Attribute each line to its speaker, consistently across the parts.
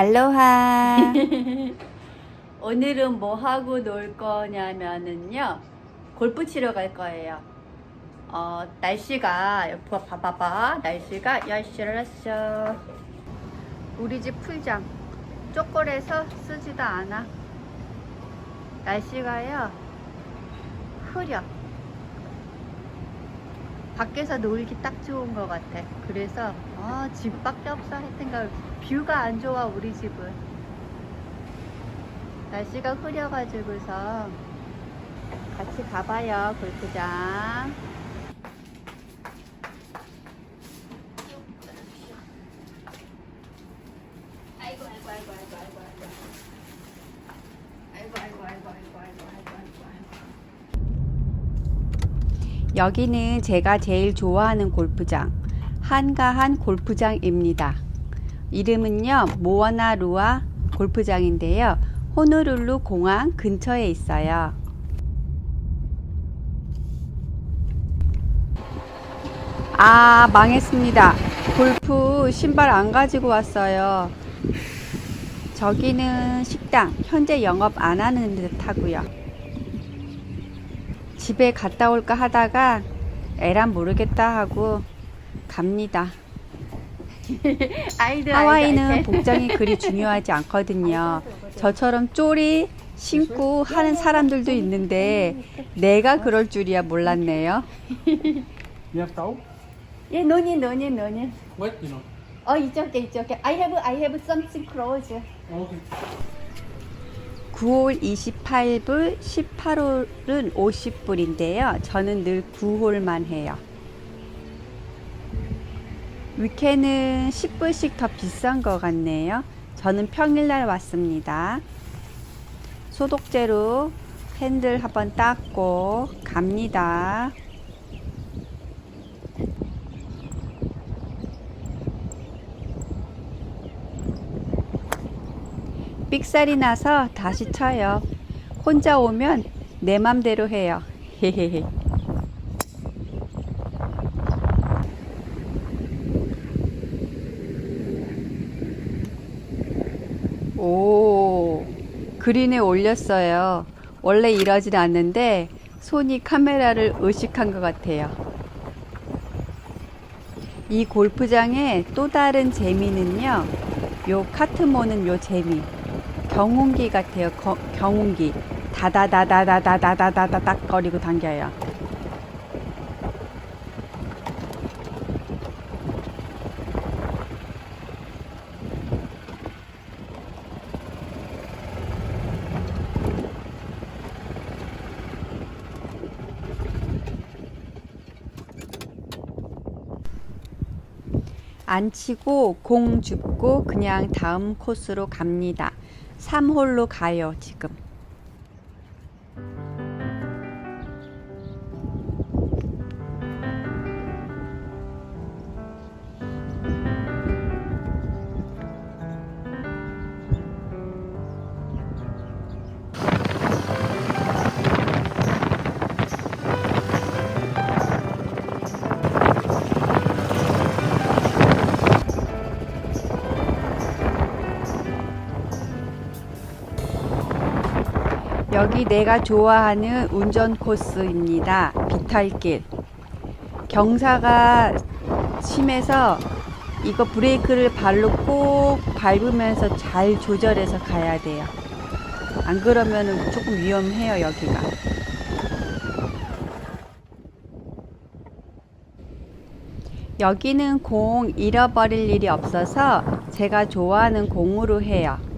Speaker 1: 알로하. 오늘은 뭐 하고 놀 거냐면은요. 골프 치러 갈 거예요. 어, 날씨가 봐- 봐봐봐. 날씨가 야시라샤. 우리 집 풀장. 쪼꼬래서 쓰지도 않아. 날씨가요. 흐려. 밖에서 놀기 딱 좋은 것 같아. 그래서 어, 집밖에 없어 하여튼가 뷰가 안 좋아 우리 집은. 날씨가 흐려가지고서 같이 가봐요 골프장. 여기는 제가 제일 좋아하는 골프장 한가한 골프장입니다. 이름은요 모어나 루아 골프장인데요. 호노룰루 공항 근처에 있어요. 아 망했습니다. 골프 신발 안 가지고 왔어요. 저기는 식당 현재 영업 안 하는 듯 하고요. 집에 갔다 올까 하다가 에란 모르겠다 하고 갑니다. 하와이는 복장이 그리 중요하지 않거든요. 저처럼 쪼리 신고 하는 사람들도 있는데 내가 그럴 줄이야 몰랐네요.
Speaker 2: You have towel?
Speaker 1: 예, 노니 노니 노니.
Speaker 2: What? You know.
Speaker 1: 어, 이쪽에 이쪽에. I have I have something close.
Speaker 2: Okay.
Speaker 1: 9홀 28불, 18홀은 50불인데요. 저는 늘 9홀만 해요. 위켄은 10불씩 더 비싼 것 같네요. 저는 평일날 왔습니다. 소독제로 핸들 한번 닦고 갑니다. 삑살이 나서 다시 쳐요. 혼자 오면 내 맘대로 해요. 헤헤헤. 오, 그린에 올렸어요. 원래 이러진 않는데 손이 카메라를 의식한 것 같아요. 이 골프장의 또 다른 재미는요. 요 카트 모는 요 재미. 경운기 같아요. 거- 경운기. 다다다다다다다다다닥 거리고 당겨요. 안 치고 공 줍고 그냥 다음 코스로 갑니다. 3홀로 가요, 지금. 여기 내가 좋아하는 운전 코스입니다. 비탈길. 경사가 심해서 이거 브레이크를 발로 꼭 밟으면서 잘 조절해서 가야 돼요. 안 그러면 조금 위험해요, 여기가. 여기는 공 잃어버릴 일이 없어서 제가 좋아하는 공으로 해요.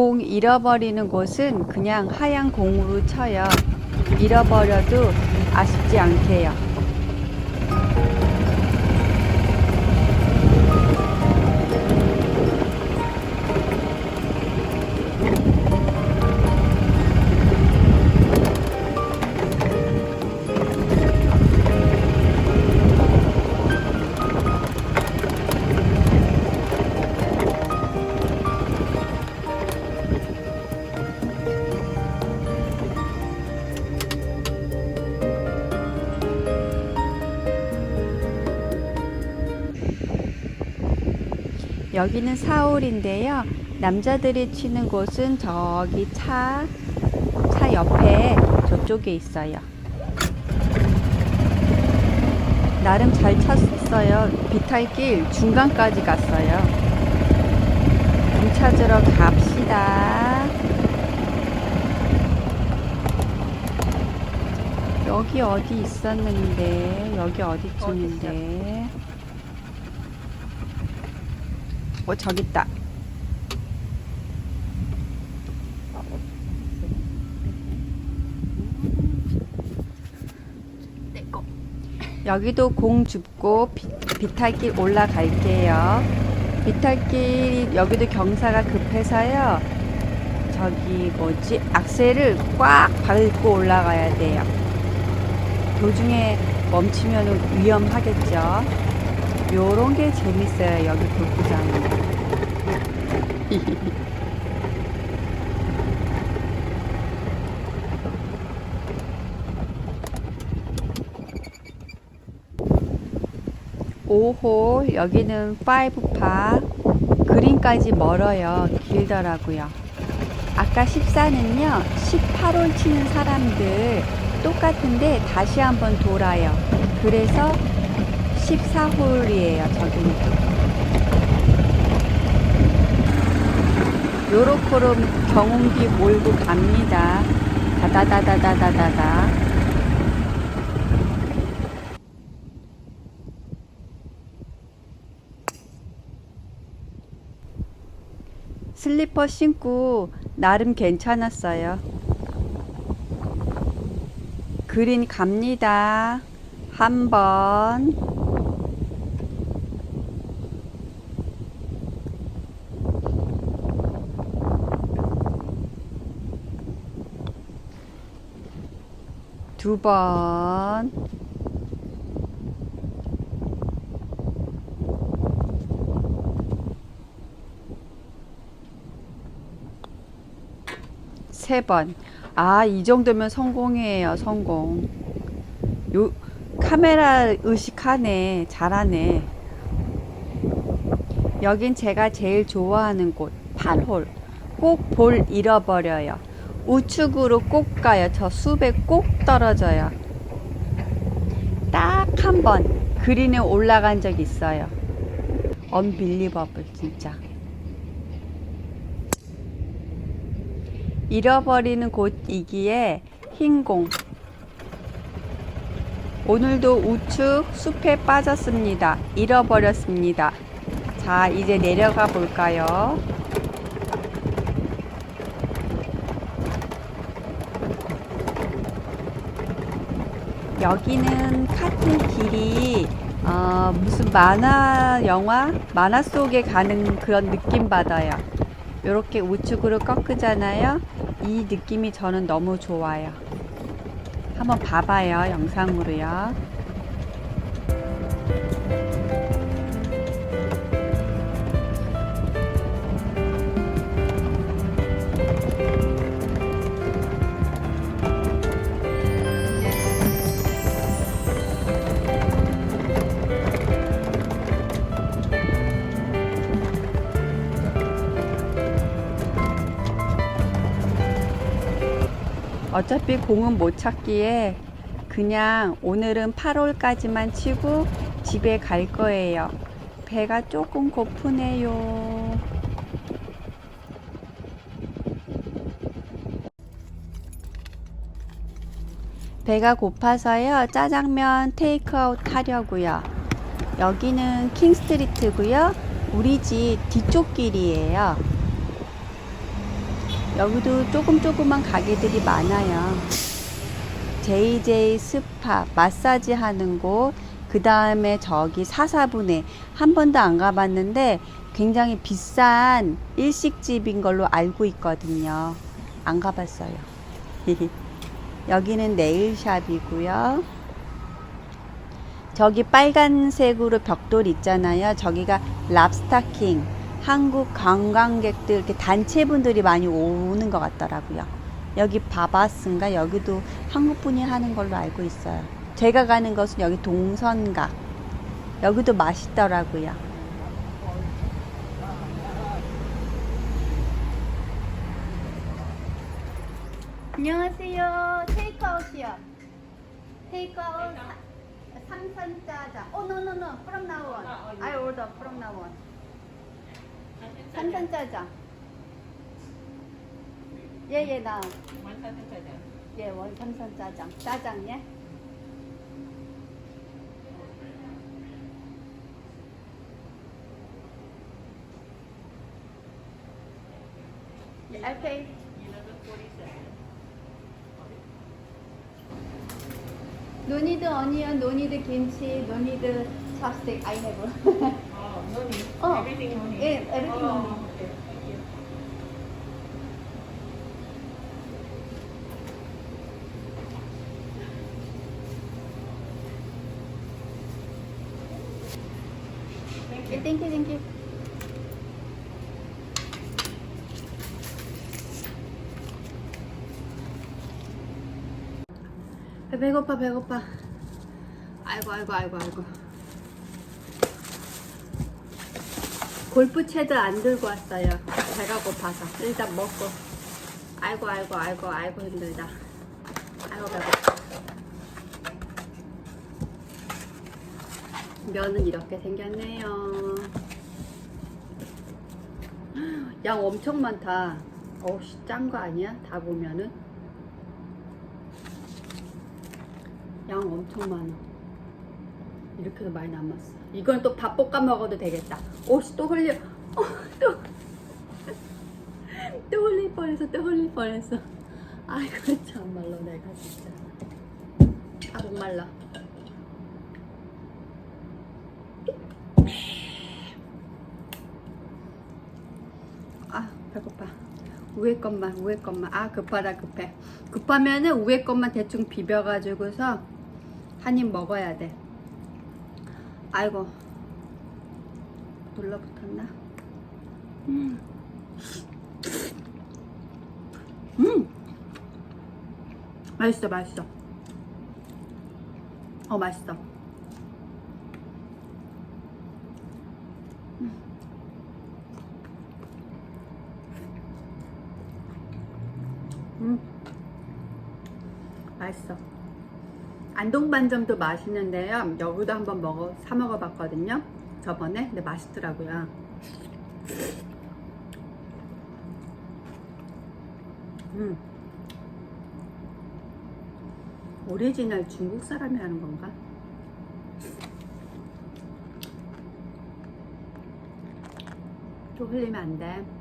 Speaker 1: 공 잃어버리는 곳은 그냥 하얀 공으로 쳐요. 잃어버려도 아쉽지 않게요. 여기는 사울인데요. 남자들이 치는 곳은 저기 차, 차 옆에 저쪽에 있어요. 나름 잘 쳤어요. 비탈길 중간까지 갔어요. 공 찾으러 갑시다. 여기 어디 있었는데, 여기 어디쯤인데. 어, 저기 있다. 여기도 공 줍고 비, 비탈길 올라갈게요. 비탈길 여기도 경사가 급해서요. 저기 뭐지 악셀을 꽉 밟고 올라가야 돼요. 도중에 멈추면 위험하겠죠. 요런 게 재밌어요. 여기 골프장은. 오홀 여기는 5파 그린까지 멀어요 길더라고요 아까 14는요 18홀 치는 사람들 똑같은데 다시 한번 돌아요 그래서 14홀이에요 저기는 요렇게로 경운기 몰고 갑니다 다다다다다다다다 슬리퍼 신고 나름 괜찮았어요. 그린 갑니다. 한 번. 두 번. 세 번. 아, 이 정도면 성공이에요, 성공. 요, 카메라 의식하네. 잘하네. 여긴 제가 제일 좋아하는 곳, 8홀. 꼭 볼 잃어버려요. 우측으로 꼭 가요. 저 숲에 꼭 떨어져요. 딱 한 번 그린에 올라간 적 있어요. 언빌리버블, 진짜. 잃어버리는 곳이기에 흰공. 오늘도 우측 숲에 빠졌습니다. 잃어버렸습니다. 자, 이제 내려가 볼까요? 여기는 카트 길이 어, 무슨 만화 영화 만화 속에 가는 그런 느낌 받아요. 이렇게 우측으로 꺾으잖아요. 이 느낌이 저는 너무 좋아요. 한번 봐봐요, 영상으로요. 어차피 공은 못 찾기에 그냥 오늘은 8홀까지만 치고 집에 갈 거예요. 배가 조금 고프네요. 배가 고파서요. 짜장면 테이크아웃 하려고요. 여기는 킹스트리트고요. 우리 집 뒤쪽 길이에요. 여기도 조금 조그만 가게들이 많아요. JJ 스파 마사지 하는 곳, 그 다음에 저기 사사분해 한 번도 안 가봤는데 굉장히 비싼 일식집인 걸로 알고 있거든요. 안 가봤어요. 여기는 네일샵이고요. 저기 빨간색으로 벽돌 있잖아요. 저기가 랍스타킹. 한국 관광객들 이렇게 단체분들이 많이 오는 것 같더라고요. 여기 바바스인가 여기도 한국분이 하는 걸로 알고 있어요. 제가 가는 것은 여기 동선각. 여기도 맛있더라고요.
Speaker 3: 안녕하세요. 테이크아웃이요. 테이크아웃 삼선짜자. 오, 노, 노, 노. From now on. I order from now on. 삼선 짜장. 예, 예, 나. 예, 원 삼선 짜장. 짜장, 예? 예, 오케이. No need onion, no need kimchi, no need chopstick. I have.
Speaker 4: Oh, no need.
Speaker 3: Oh.
Speaker 4: Everything no need.
Speaker 3: Yeah, everything no
Speaker 4: oh,
Speaker 3: need.
Speaker 4: Okay, thank you. Thank
Speaker 3: 예,
Speaker 4: you.
Speaker 3: 땡큐, 땡큐. 배고파, 배고파. 아이고, 아이고, 아이고, 아이고. 골프채도 안 들고 왔어요. 배가 고파서. 일단 먹고. 아이고, 아이고, 아이고, 아이고, 힘들다. 아이고, 배고파. 면은 이렇게 생겼네요. 양 엄청 많다. 어우씨, 짠 거 아니야? 다 보면은. 양 엄청 많아. 이렇게도 많이 남았어. 이건 또 밥 볶아 먹어도 되겠다. 오씨, 또 흘려. 어, 또. 또 흘릴 뻔했어, 또 흘릴 뻔했어. 아이고, 참말로 내가 진짜. 아, 목말라. 아 배고파 위에 것만 위에 것만 아 급하다 급해 급하면은 위에 것만 대충 비벼가지고서 한 입 먹어야 돼 아이고. 눌러붙었나? 음. 음. 맛있어 맛있어. 어 맛있어 음. 맛있어. 안동반점도 맛있는데요. 여기도 한번 먹어 사 먹어봤거든요. 저번에 근데 맛있더라고요. 음. 오리지널 중국 사람이 하는 건가? 또 흘리면 안 돼.